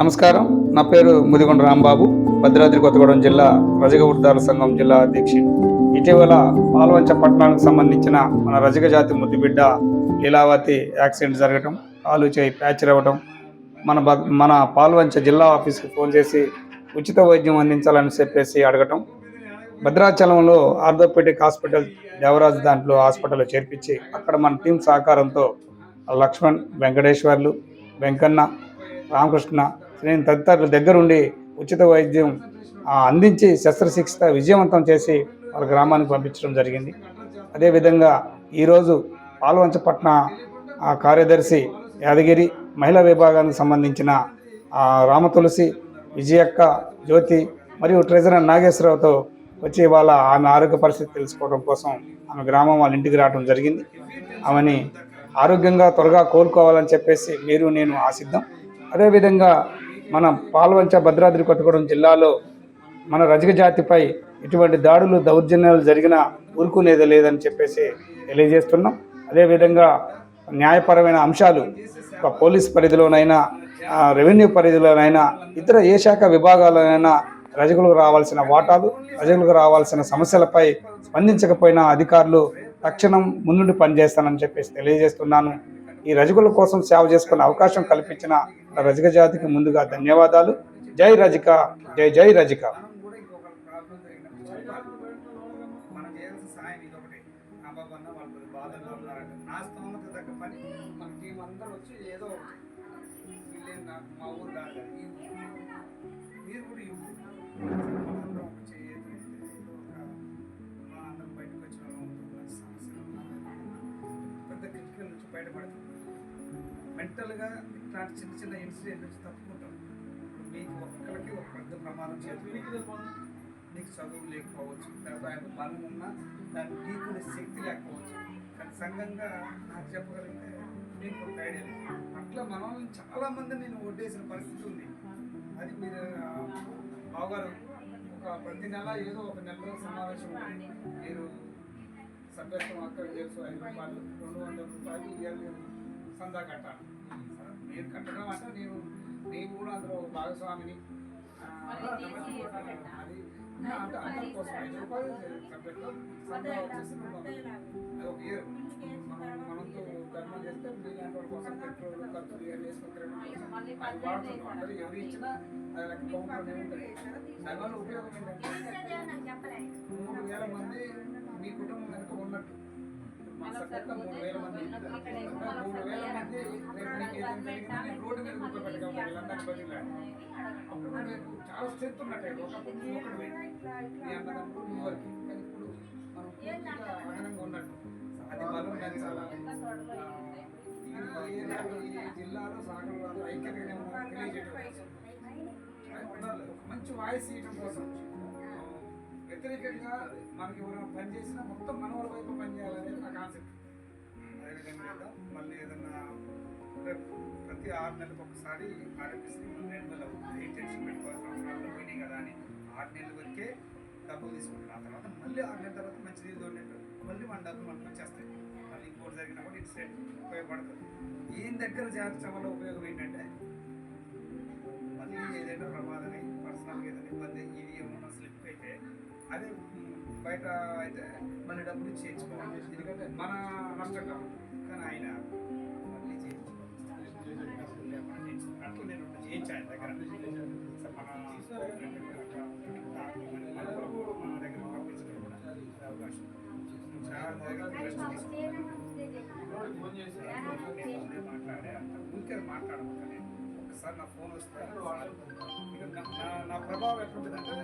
నమస్కారం. నా పేరు ముదిగొండ రాంబాబు. భద్రాద్రి కొత్తగూడెం జిల్లా రజక ఉద్దార సంఘం జిల్లా అధ్యక్షుడు. ఇటీవల పాల్వంచ పట్టణానికి సంబంధించిన మన రజక జాతి ముద్దుబిడ్డ లీలావతి యాక్సిడెంట్ జరగటం కాలు చేయి ప్యాచర్ అవ్వటం మన మన పాల్వంచ జిల్లా ఆఫీస్కి ఫోన్ చేసి ఉచిత వైద్యం అందించాలని చెప్పేసి అడగటం భద్రాచలంలో ఆర్థోపెడిక్ హాస్పిటల్ దేవరాజు దాంట్లో హాస్పిటల్లో చేర్పించి అక్కడ మన టీం సహకారంతో లక్ష్మణ్ వెంకటేశ్వర్లు వెంకన్న రామకృష్ణ శ్రేణి తదితరుల దగ్గరుండి ఉచిత వైద్యం అందించి శస్త్రచికిత్స విజయవంతం చేసి వాళ్ళ గ్రామానికి పంపించడం జరిగింది. అదేవిధంగా ఈరోజు పాల్వంచపట్న ఆ కార్యదర్శి యాదగిరి మహిళా విభాగానికి సంబంధించిన రామ రామతులసి విజయక్క జ్యోతి మరియు ట్రెజరర్ నాగేశ్వరరావుతో వచ్చి వాళ్ళ ఆమె ఆరోగ్య పరిస్థితి తెలుసుకోవడం కోసం ఆమె గ్రామం వాళ్ళ ఇంటికి రావడం జరిగింది. ఆమెని ఆరోగ్యంగా త్వరగా కోలుకోవాలని చెప్పేసి మీరు నేను ఆశిద్దాం. అదేవిధంగా మన పాల్వంచ భద్రాద్రి కొత్తగూడెం జిల్లాలో మన రజక జాతిపై ఇటువంటి దాడులు దౌర్జన్యాలు జరిగిన ఊరుకునేది లేదని చెప్పేసి తెలియజేస్తున్నాం. అదేవిధంగా న్యాయపరమైన అంశాలు పోలీస్ పరిధిలోనైనా రెవెన్యూ పరిధిలోనైనా ఇతర ఏ శాఖ విభాగాలైనా రజకులకు రావాల్సిన వాటాలు రజకులకు రావాల్సిన సమస్యలపై స్పందించకపోయినా అధికారులు తక్షణం ముందుండి పనిచేస్తానని చెప్పేసి తెలియజేస్తున్నాను. ఈ రజకుల కోసం సేవ చేసుకునే అవకాశం కల్పించిన రజక జాతికి ముందుగా ధన్యవాదాలు. జై రజిక జై జై రజిక. బయటపడుతుంది మెంటల్గా ఇట్లాంటి చిన్న చిన్న ఇన్సిడెంట్స్ నుంచి తప్పుకుంటాం. ఇప్పుడు మీకు ఒక్కరికి ఒక పెద్ద ప్రమాదం చేతులు నీకు చదువు లేకపోవచ్చు దాని ఆయన బలం ఉన్నా దాన్ని ఢీకునే శక్తి లేకపోవచ్చు. కానీ సంఘంగా నాకు చెప్పగలిగితే మీకు ఒక ఐడియా అట్లా మనల్ని చాలామంది నేను ఒడ్డేసిన పరిస్థితి ఉంది. అది మీరు బాగారు బావగారు ఒక ప్రతి నెల ఏదో ఒక నెలలో సమావేశం మీరు సభ్యత్వం అక్కడ చేసు ఐదు రూపాయలు రెండు వందల రూపాయలు ఇయర్లీ సందా కట్టాలి. మీరు కట్టడం అంటే నేను నేను కూడా అందులో భాగస్వామిని అది అందరి కోసం ఐదు రూపాయలు సభ్యత్వం సందా వచ్చేసి. అది ఒక ఇయర్ మనం మనంతో ధర్మం చేస్తే మీలాంటి వాళ్ళ కోసం పెట్రోల్ ఖర్చులు ఇవన్నీ వేసుకొని తిరగడం కోసం. అది వాడుతున్నాం అందరూ ఎవరు ఇచ్చినా అది లెక్క కౌంటర్లోనే ఉంటుంది దానివల్ల ఉపయోగం ఏంటంటే మూడు వేల మంది మీ కుటుంబం కనుక ఉన్నట్టు. రేపు చాలా స్ట్రెంత్ ఉన్నట్టే ఒకప్పుడు నువ్వు ఒకటి మీ అన్నదమ్ముడు నువ్వు వరకు కానీ ఇప్పుడు మనం పూర్తిగా అదనంగా ఉన్నట్టు. అది బలం పెంచాలా జిల్లాలో సాగర్ ఐక్యతగానే తెలియజేయడం. ఉండాలి. ఒక మంచి వాయిస్ ఇవ్వడం కోసం. ఆ, మనకి ఎవరైనా పని చేసినా మొత్తం మనవల వైపు పనిచేయాలనేది నా కాన్సెప్ట్ అదేవిధంగా మళ్ళీ ఏదన్నా ప్రతి ఆరు నెలలకు ఒకసారి ఆరోగ్యశ్రీ రెన్యువల్ అవుతుంది. ఏ టెన్షన్ పెట్టుకోవాల్సిన అవసరాలు పోయినాయి కదా అని ఆరు నెలల వరకే డబ్బులు తీసుకుంటారు. ఆ తర్వాత మళ్ళీ ఆరు నెలల తర్వాత మంచి నీళ్ళు తోడినట్టు మళ్ళీ మన డబ్బులు మనకు వచ్చేస్తాయి. మళ్ళీ ఇంకోటి జరిగినా కూడా ఇన్సిడెంట్ ఉపయోగపడుతుంది ఏం దగ్గర చేర్చడం వల్ల ఉపయోగం ఏంటంటే అదే బయట అయితే మళ్ళీ డబ్బులు ఇచ్చి చేయించుకోవాలి ఎందుకంటే మన నష్టం కావాలి కానీ ఆయన మళ్ళీ అట్లా నేను ఒకటి చేయించాను ఆయన దగ్గర. సో మన మన కొరకు మన దగ్గర పంపించడం కూడా అవకాశం చాలా దగ్గర మాట్లాడే ఒకసారి నా ఫోన్ వస్తే నా- ప్రభావం ఎట్లుంటుందంటే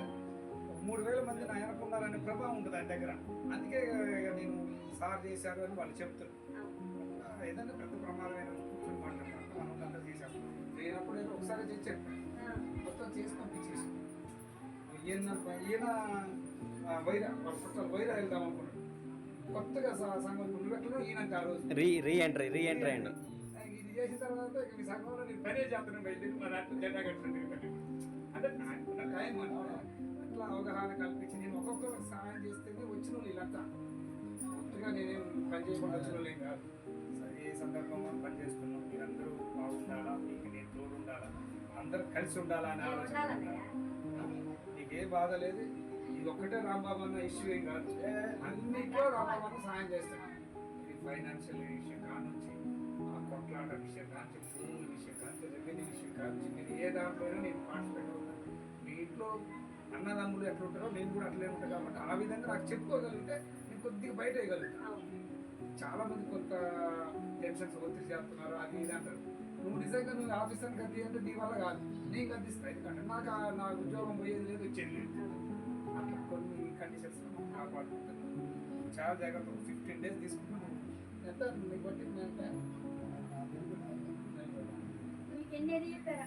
మూడు వేల మంది నా వెనకున్నారనే ప్రభావం ఉంటుంది ఆయన దగ్గర. అందుకే ఇక నేను సార్ చేశారు అని వాళ్ళు చెప్తారు ఏదైనా పెద్ద ప్రమాదమైన కూర్చొని మాట్లాడతాను మనం అందరూ చేశాం లేనప్పుడు ఏదో ఒకసారి చెప్పాను. మొత్తం చేసి పంపించేసి ఈయన ఈయన ఆ, వైరా చుట్టాలు వైరా వెళ్దాం అనుకున్నాడు. కొత్తగా స- సంఘం నువ్వెట్లా ఈయనంటే ఆ రోజు. రీ రీ ఎంట్రీ రీ ఎంట్రీ అండి ఇది చేసిన తర్వాత ఇక మీ సంఘంలో నేను పనే చేస్తున్నాను బయట మా దాంట్లో జెండా కట్టుకుంటే అంటే నాకు టైం అంటే అట్లా అవగాహన కల్పించి నేను ఒక్కొక్కరికి సహాయం చేస్తేనే వచ్చిన వాళ్ళు వీళ్ళంతా పూర్తిగా నేనేం పని చేయకుండా వచ్చిన వాళ్ళు కాదు. సరే ఏ సందర్భంలో పని చేస్తున్నాం మీరందరూ బాగుండాలా? మీకు నేను తోడు ఉండాలా అందరూ కలిసి ఉండాలనే ఆలోచన ఉండాలన్నయ్య. నీకు ఏ బాధ లేదు? ఇది ఒక్కటే రాంబాబు అన్న ఇష్యూ ఏం కాదు. అన్నిట్లో రాంబాబు అన్న సాయం చేస్తాడు ఇది ఫైనాన్షియల్ విషయం కానుంచి ఆ కొట్లాట విషయం కానించి భూముల విషయం కానించి రెవెన్యూ విషయం కానించి నేను ఏ దాంట్లో అయినా నేను పార్టిసిపేట్ అవుతాను మీ ఇంట్లో అన్నదమ్ములు ఎట్లా ఉంటారో నేను కూడా అట్లే ఉంటాను కాబట్టి ఆ విధంగా నాకు చెప్పుకోగలిగితే నేను కొద్దిగా బయట వేయగలుగుతాను అవును. చాలా మంది కొంత టెన్షన్స్ ఒత్తిడి చేస్తున్నారు అది ఇది అంటారు. నువ్వు నిజంగా నువ్వు ఆఫీసర్ గద్ది అంటే నీ వల్ల కాదు. నేను గద్దిస్తా ఎందుకంటే నాకు ఆ- నా ఉద్యోగం పోయేది లేదు వచ్చేది లేదు. అట్లా కొన్ని కండిషన్స్ కాపాడుకుంటాను చాలా జాగ్రత్త ఫిఫ్టీన్ డేస్ తీసుకున్నాను ఎంత నీకు పట్టింది ఎంత మీకు ఎన్ని చెప్పారు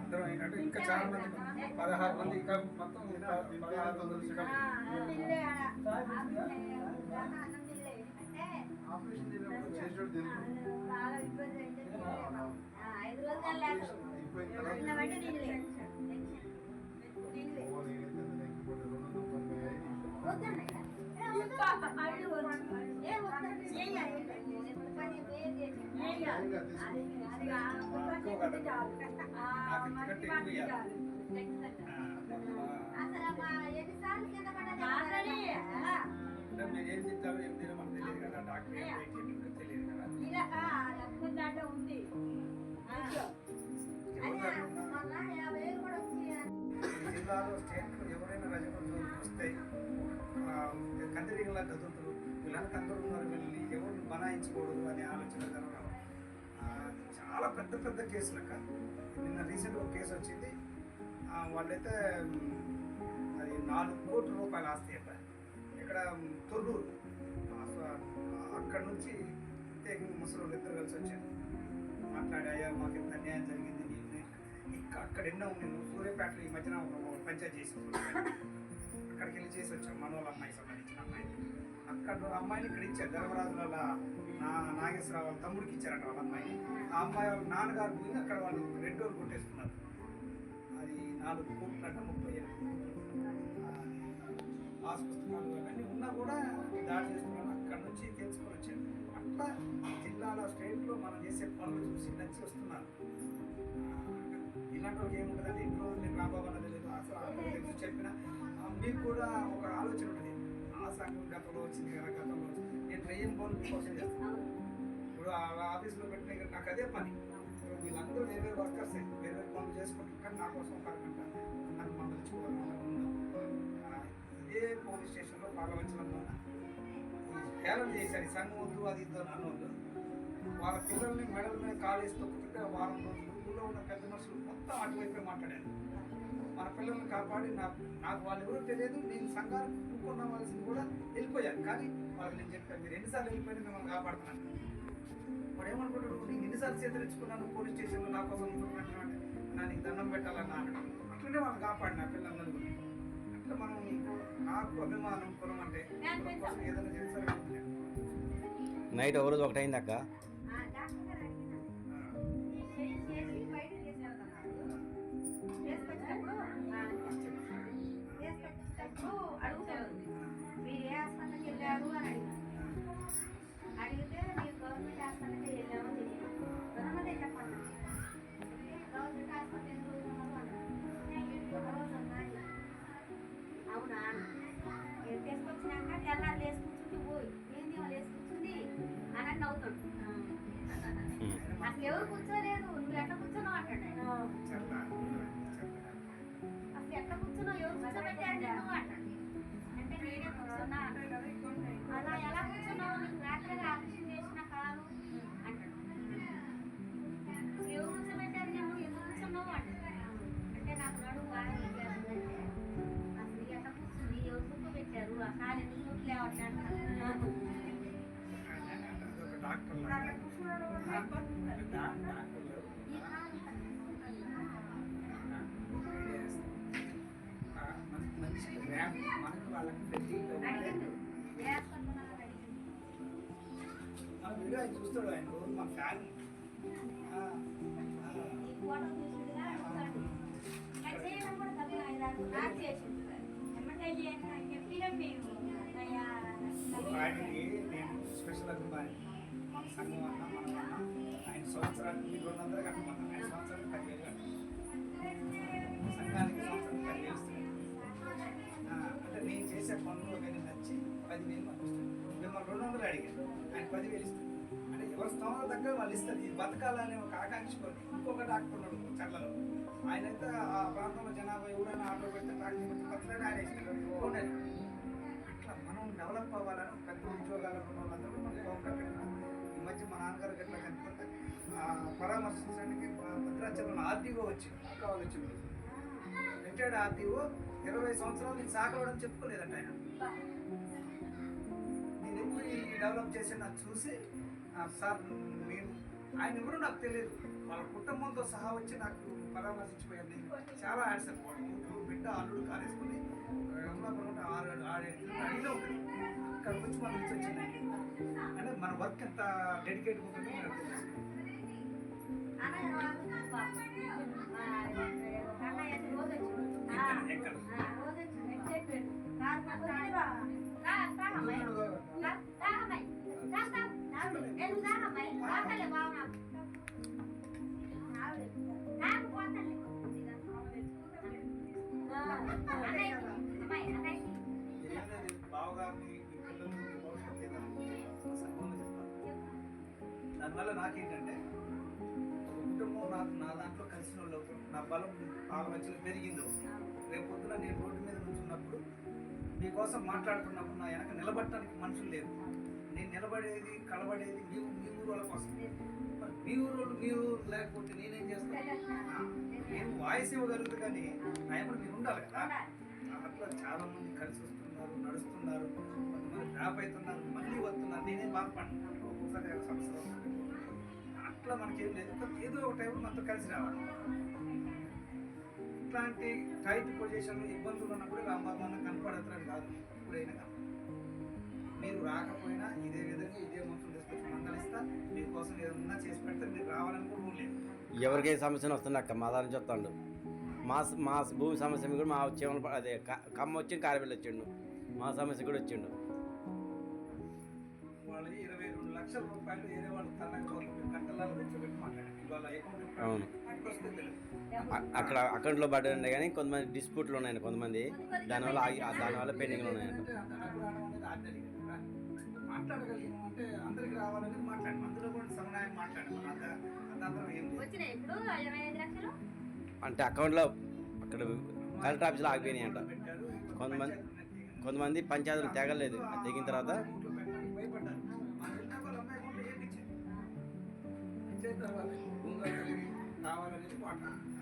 అందరం ఏంటంటే ఇంకా చాలా మంది పదహారు మంది ఇంకా మొత్తం పదహారు మంది ఇంకా ఆపరేషన్ చేసినప్పుడు మీరు ఏం ఏం మనకు తెలియదు కదా డాక్టర్ ఏం తెలియదు కదా ఇలా దాంట్లో ఉంది కూడా జిల్లాలో కందిరీగలా గదులుతారు వీళ్ళని అందరూ ఉన్నారు వీళ్ళని ఎవరు బనాయించకూడదు అనే ఆలోచన జరగడం చాలా పెద్ద పెద్ద కేసులు అక్క. నిన్న రీసెంట్గా ఒక కేసు వచ్చింది. వాళ్ళైతే అది నాలుగు కోట్ల రూపాయలు ఆస్తి అక్క. ఇక్కడ మ్, తొర్రూరు. అక్కడ నుంచి ఇంతే ముసలి ఇద్దరు కలిసి వచ్చారు. మాట్లాడి అయ్యా మాకు ఇంత అన్యాయం జరిగింది నేను ఇక్కడ అక్కడ ఎన్నో నేను సూర్యాపేటలో ఈ మధ్యన ఒక పంచాయతీ చేసి అక్కడికి వెళ్ళి చేసి వచ్చాం? మనోళ్ళ అమ్మాయికి సంబంధించిన అమ్మాయి. అక్కడ అమ్మాయిని ఇక్కడ ఇచ్చారు. ధర్మరాజుల నా నాగేశ్వరరావు వాళ్ళ తమ్ముడికి ఇచ్చారట వాళ్ళ అమ్మాయిని ఆ అమ్మాయి వాళ్ళ నాన్నగారు పోయి అక్కడ వాళ్ళు రెడ్ డోర్ కొట్టేసుకున్నారు. అది నాలుగు కోట్లట ముప్పై ఎనిమిది పుస్తకాలు అవన్నీ ఉన్నా కూడా దాడి చేసుకున్నాను అక్కడ నుంచి తెలుసుకొని వచ్చాను అట్లా జిల్లాలో స్టేట్లో మనం చేసే పనులు చూసి నచ్చి వస్తున్నారు. ఇలాంటి వాళ్ళకి ఏముంటుందంటే ఇంట్లో నేను రాబాబు అన్నది లేదు అసలు అక్కడ చెప్పిన మీకు కూడా ఒక ఆలోచన ఉంటుంది ఆ సంఘం గతంలో వచ్చింది కదా గతంలో నేను ట్రైన్ పనులు కోసం చేస్తాను. ఇప్పుడు ఆఫీస్లో పెట్టిన దగ్గర నాకు అదే పని. వీళ్ళందరూ వేరే వేరే వర్కర్స్ వేరే వేరే పనులు చేసుకుంటారు కానీ నా కోసం ఒక అరగంట నన్ను మందులు మందలించుకోవాలి ఇదే పోలీస్ స్టేషన్లో పాలవంచడంలో హేళన చేశారు. ఈ సంఘం వద్దు అది ఇద్దు అని అన్నోళ్ళు. వాళ్ళ పిల్లల్ని మెడల మీద కాలు తొక్కుతుంటే వారం రోజులు ఊళ్ళో ఉన్న పెద్ద మనుషులు మొత్తం అటువైపే మాట్లాడారు. మన పిల్లల్ని కాపాడి నాకు నాకు వాళ్ళు ఎవరో తెలియదు నేను సంఘాలు కూడుకోవాల్సింది కూడా వెళ్ళిపోయాను. కానీ వాళ్ళకి నేను చెప్పాను మీరు ఎన్నిసార్లు వెళ్ళిపోయినా మిమ్మల్ని కాపాడుతున్నాను. వాడు ఏమనుకుంటాడు? నేను ఎన్నిసార్లు చేతరించుకున్నాను పోలీస్ స్టేషన్లో నా కోసం అంటే నా నీకు దండం పెట్టాలన్నా అన్నాడు. అట్లనే వాళ్ళు కాపాడిన పిల్లలందరూ అట్లా మనం నాకు అభిమానం కులం అంటే ఏదైనా చేస్తారని నైట్ ఒక రోజు ఒకటైంది అక్క. నవ్వుతాడు అసలు ఎవరు కూర్చోలేదు. నువ్వు ఎట్లా కూర్చున్నావు అంటాడు. అసలు ఎట్లా కూర్చున్నావు ఎవరు కూర్చోబెట్టారు నువ్వు అంటాడు. అంటే నేనే కూర్చున్నా. అలా ఎలా కూర్చున్నావు? నీకు రాత్రిగా ఆపరేషన్ చేసిన కాదు అంటాడు. ఎవరు కూర్చోబెట్టారు నేను ఎందుకు కూర్చున్నావు అంటాడు. అంటే నాకు నడుము మనకు వాళ్ళకి వీడియో ఆయన చూస్తాడు ఆయన మా ఫ్యాన్ ఈ ఆయనకి నేను స్పెషల్ అభిమాని మన సంఘం అన్న మనం అన్న ఆయన సంవత్సరానికి రెండు వందలు కట్టమన్నా ఆయన సంవత్సరానికి పదివేలు కట్టాలి సంఘానికి సంవత్సరానికి పదివేలు అంటే నేను చేసే పనులు కానీ నచ్చి పదివేలు పంపిస్తాను మిమ్మల్ని రెండు వందలు అడిగాను ఆయన పదివేలు ఇస్తాను అంటే ఎవరి స్థానం దగ్గర వాళ్ళు ఇస్తారు ఇది బతకాలనే ఒక ఆకాంక్ష ఇంకొక డాక్టర్ ఉన్నాడు చర్లలో ఆయన అయితే ఆ ప్రాంతంలో జనాభా ఎవరైనా ఆటో పెడితే టాక్సీ పెట్టి పచ్చడి ఆయన ఇస్తారు అట్లా మనం డెవలప్ అవ్వాలని పెద్ద ఉద్యోగాలు ఉన్న వాళ్ళందరూ మనం బాగుంటారు మధ్య మా నాన్నగారు గట్లా కనుకుంటే పరామర్శించడానికి భద్రాచలం ఆర్టీఓ వచ్చింది కావాలి వచ్చింది రిటైర్డ్ ఆర్టీఓ ఇరవై సంవత్సరాలు నేను సాగవడం చెప్పుకోలేదంట ఆయన. నేను ఎప్పుడు ఈ డెవలప్ చేసి నాకు చూసి సార్ నేను ఆయన ఎవరు నాకు తెలియదు. వాళ్ళ కుటుంబంతో సహా వచ్చి నాకు పరామర్శించిపోయింది చాలా యాడ్సెప్ కూతురు బిడ్డ అల్లుడు కాలేసుకుని ఎవరు ఆరు ఆరు అడిగిలో ఉంటుంది అక్కడికి వచ్చి మన వచ్చిందండి అంటే మన వర్క్ ఎంత డెడికేట్ ఉంటుందో? ఏమీ బావగారిని దానివల్ల నాకేంటంటే ఒక కుటుంబం నాకు నా దాంట్లో కలిసిన వాళ్ళు నా బలం పాల మధ్యలో పెరిగిందో రేపు పొద్దున నేను రోడ్డు మీద నుంచున్నప్పుడు మీకోసం మాట్లాడుతున్నప్పుడు నా వెనక నిలబడటానికి మనుషులు లేరు. నేను నిలబడేది కలబడేది మీ మీ ఊరు వాళ్ళ కోసం. మీ ఊరు మీ ఊరు లేకపోతే నేనేం చేస్తాను? నేను వాయిస్ ఇవ్వగలుగుతుంది కానీ నా ఎప్పుడు మీరు ఉండాలి కదా. అట్లా చాలా మంది కలిసి వస్తున్నారు నడుస్తున్నారు కొంతమంది డ్రాప్ అవుతున్నారు మళ్ళీ వస్తున్నారు. నేనే బాధపడుతున్నాను ఒక్కొక్కసారి సమస్య అట్లా మనకేం లేదు. ఏదో ఒక టైంలో మనతో కలిసి రావాలి. ఇట్లాంటి టైట్ పొజిషన్ ఇబ్బందులు ఉన్నప్పుడు రాంబాబు అన్న కనపడతారని కాదు. ఇప్పుడైనా కాదు మీరు రాకపోయినా ఇదే విధంగా ఇదే మనుషులు తీసుకొచ్చి మందలిస్తా. మీకోసం ఏదన్నా చేసి పెడితే మీరు రావాలని కూడా లేదు. ఎవరికి ఏ సమస్య వస్తుంది అక్క మా దాని చెప్తాడు మా మా భూమి సమస్య కూడా మా చెమల అదే కమ్మ వచ్చి కారబిల్లి వచ్చిండు. మా సమస్య కూడా వచ్చిండు. వాళ్ళది ఇరవై రెండు లక్షల రూపాయలు వేరే వాళ్ళు తనకు అవును. అక్కడ అకౌంట్లో పడ్డాయి కానీ కొంతమంది డిస్ప్యూట్లు ఉన్నాయండి కొంతమంది. దానివల్ల ఆగి ఆ దానివల్ల పెండింగ్లు ఉన్నాయంట అంటే అందరికి రావాలనేది మాట్లాడి అందులో కూడా సమన్వయం మాట్లాడి అకౌంట్లో అక్కడ కలెక్టర్ ఆఫీస్లో ఆగిపోయినాయి అంట కొంతమంది కొంతమంది పంచాయతీలు తెగలేదు. తెగిన తర్వాత అకౌంట్లో ఏం ఇచ్చారు ఇచ్చిన తర్వాత భూమి కావాలనేది మాట్లాడారు